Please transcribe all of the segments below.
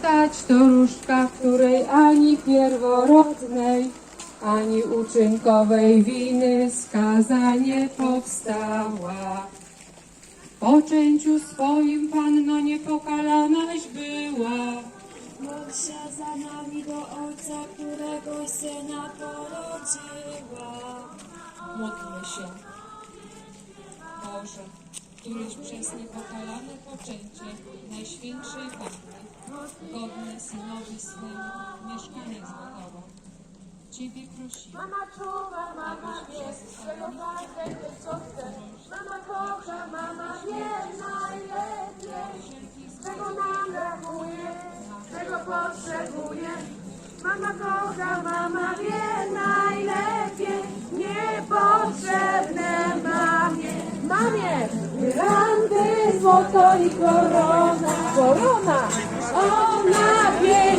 Stać to różdżka, której ani pierworodnej, ani uczynkowej winy skazanie powstała. W poczęciu swoim panno niepokalałaś była. Się za nami do Ojca, którego Syna porodziła. Módlmy się. Boże, któryś przez niepokalane poczęcie Najświętszej Panny, godny synowi swemu mieszkaniec zbudował. Ciebie prosimy, Mama czuwa, mama wie, czego każdej dziewczątce. Mama kocha, mama wie najlepiej, czego nam brakuje, czego potrzebuje. Mama kocha, mama wie najlepiej, niepotrzebne mamie. Mamie, randy, złoto i korona, korona, love you.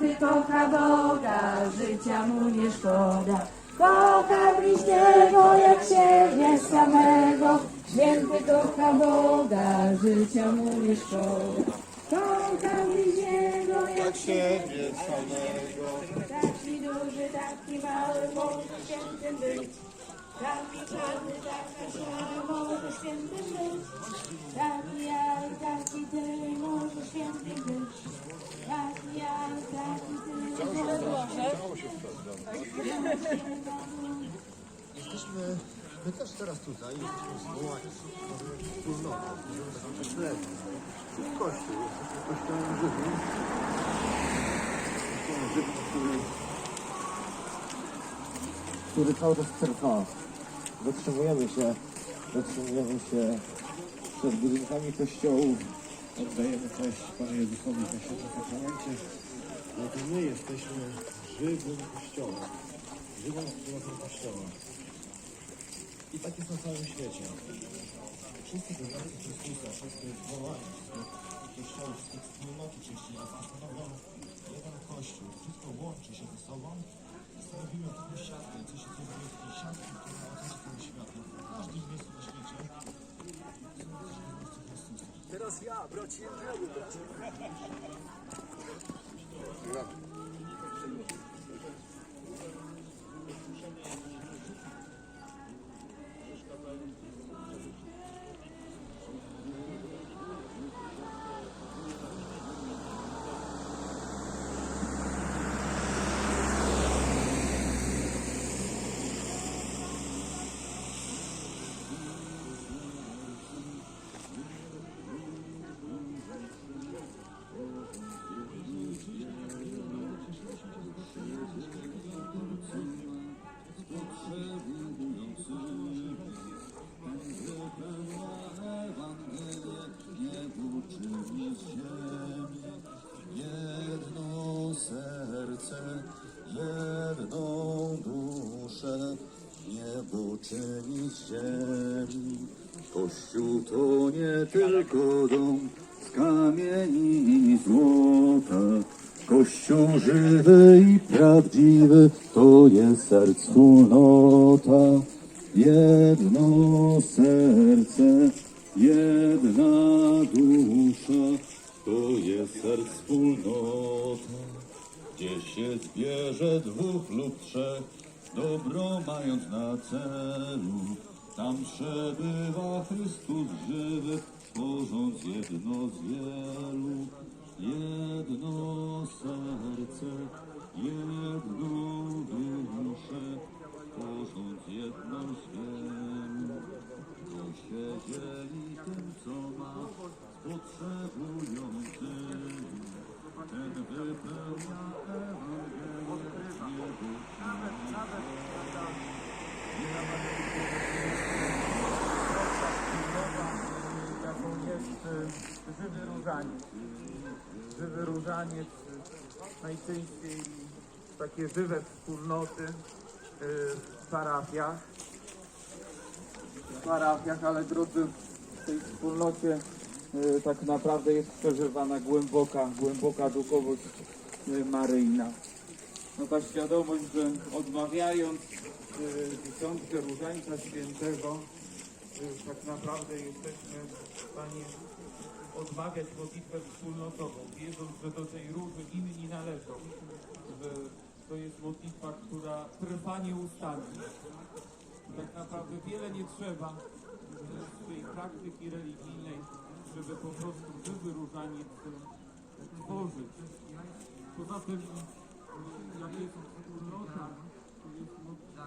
Święty kocha Boga, życia mu nie szkoda. Kocha bliźniego jak siebie samego. Święty kocha Boga, życia mu nie szkoda. Kocha bliźniego jak siebie samego. Taki duży, taki mały, może świętym być. Taki czarny, taka szara, może świętym być. Taki ja i taki ty, może świętym być. Taki ja i taki ty, może Jesteśmy, my też teraz tutaj jesteśmy zwołani wspólnotą, taką pośrednią. Czyli Kościół, jesteśmy kościołem żywym. Kościołem żywym, który, który cały czas trwa. Zatrzymujemy się, zatrzymujemy się przed budynkami kościołów. Oddajemy cześć Panu Jezusowi w Świętym Sakramencie. Ale to my jesteśmy żywym kościołem. Żywą wspólnotą kościoła. I tak jest na całym świecie. Wszyscy wyznawcy Chrystusa, wszyscy kościołów, z tych wspólnoty chrześcijańskiej stanowią jeden kościół. Wszystko łączy się ze sobą i stanowimy taką siatkę, co się dzieje w tej siatki, która otacza cały świat. W każdym miejscu na świecie. Teraz ja, braci Andrzeju, braci. Dom z kamieni i złota. Kościół żywy i prawdziwy to jest serc wspólnota. Jedno serce, jedna dusza, to jest serc wspólnota. Gdzie się zbierze dwóch lub trzech, dobro mając na celu, tam przebywa Chrystus żywy, tworząc jedno z wielu. Jedno serce, jedną duszę, tworząc jedną z wielu. To się dzieli wyróżaniec najczęściej takie żywe wspólnoty y, w parafiach. W parafiach, ale drodzy, w tej wspólnocie y, tak naprawdę jest przeżywana głęboka, głęboka duchowość y, maryjna. No ta świadomość, że odmawiając y, dziesiątkę Różańca Świętego, y, tak naprawdę jesteśmy w stanie odmawiać modlitwę wspólnotową, wiedząc, że do tej róży inni należą, że to jest modlitwa, która trwa nieustannie. Tak naprawdę wiele nie trzeba z tej praktyki religijnej, żeby po prostu żywy różaniec y, tworzyć. Poza tym, jak jest wspólnota, to jest modlitwa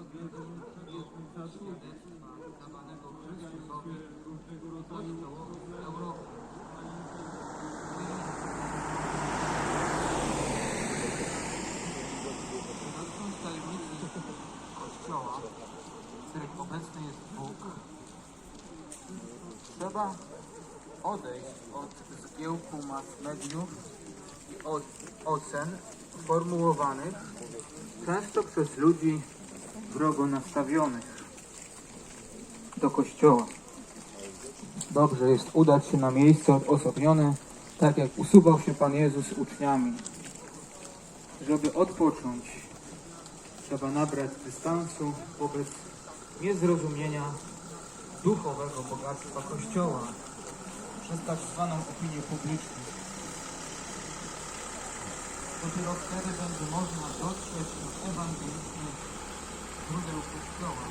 od jednych za drugich. Pojawiają się różnego rodzaju trzeba odejść od zgiełku mass mediów i od ocen formułowanych często przez ludzi wrogo nastawionych do Kościoła. Dobrze jest udać się na miejsce odosobnione, tak jak usuwał się Pan Jezus z uczniami. Żeby odpocząć, trzeba nabrać dystansu wobec niezrozumienia duchowego bogactwa Kościoła przez tak zwaną opinię publiczną. Dopiero wtedy będzie można dotrzeć do ewangelicznych źródeł Kościoła,